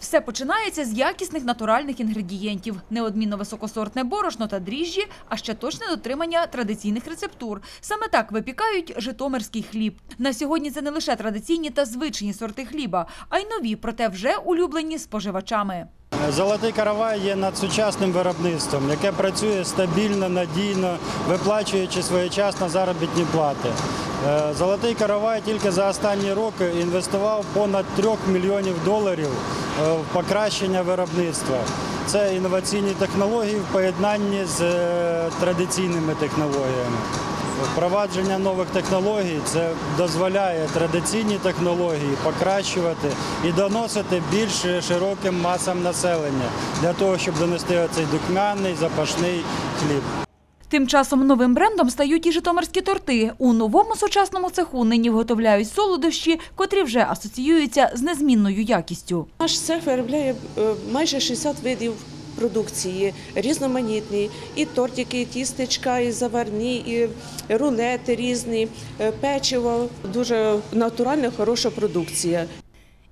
Все починається з якісних натуральних інгредієнтів, неодмінно високосортне борошно та дріжджі, а ще точне дотримання традиційних рецептур. Саме так випікають житомирський хліб. На сьогодні це не лише традиційні та звичні сорти хліба, а й нові, проте вже улюблені споживачами. Золотий каравай є надсучасним виробництвом, яке працює стабільно, надійно, виплачуючи своєчасно заробітні плати. Е, Золотий каравай тільки за останні роки інвестував понад 3 мільйонів доларів е, в покращення виробництва. Це інноваційні технології в поєднанні з е, традиційними технологіями. Впровадження нових технологій це дозволяє традиційні технології покращувати і доносити більш широким масам населення для того, щоб донести оцей духмяний запашний хліб. Тим часом новим брендом стають і житомирські торти. У новому сучасному цеху нині виготовляють солодощі, котрі вже асоціюються з незмінною якістю. Наш цех виробляє е, майже 60 видів продукції, різноманітні. І тортики, і тістечка, і заварні, і рулети різні, е, печиво. Дуже натуральна, хороша продукція.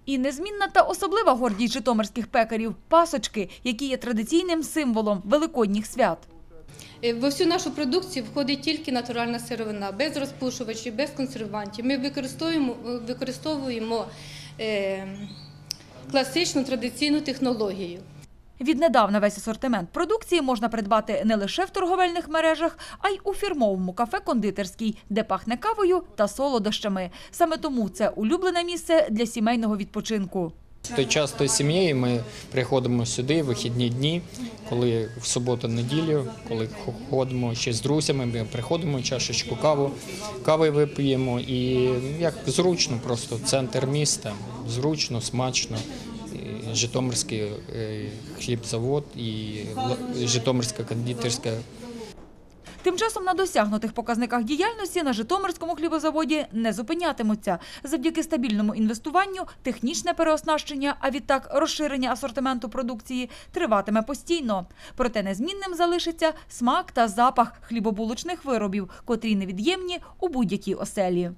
І незмінна та особлива гордість житомирських пекарів – пасочки, які є традиційним символом великодніх свят. Е, Во всю нашу продукцію входить тільки натуральна сировина, без розпушувачів, без консервантів. Ми використовуємо, використовуємо е, класичну традиційну технологію. Віднедавна весь асортимент продукції можна придбати не лише в торговельних мережах, а й у фірмовому кафе «Кондитерський», де пахне кавою та солодощами. Саме тому це улюблене місце для сімейного відпочинку. То часто з сім'єю ми приходимо сюди в вихідні дні, коли в суботу-неділю, коли ходимо ще з друзями, ми приходимо чашечку каву, кави вип'ємо і як зручно, просто центр міста, зручно, смачно. Житомирський е, хлібзавод і Житомирська кондитерська Тим часом на досягнутих показниках діяльності на Житомирському хлібозаводі не зупинятимуться. Завдяки стабільному інвестуванню, технічне переоснащення, а відтак розширення асортименту продукції триватиме постійно. Проте незмінним залишиться смак та запах хлібобулочних виробів, котрі невід'ємні у будь-якій оселі.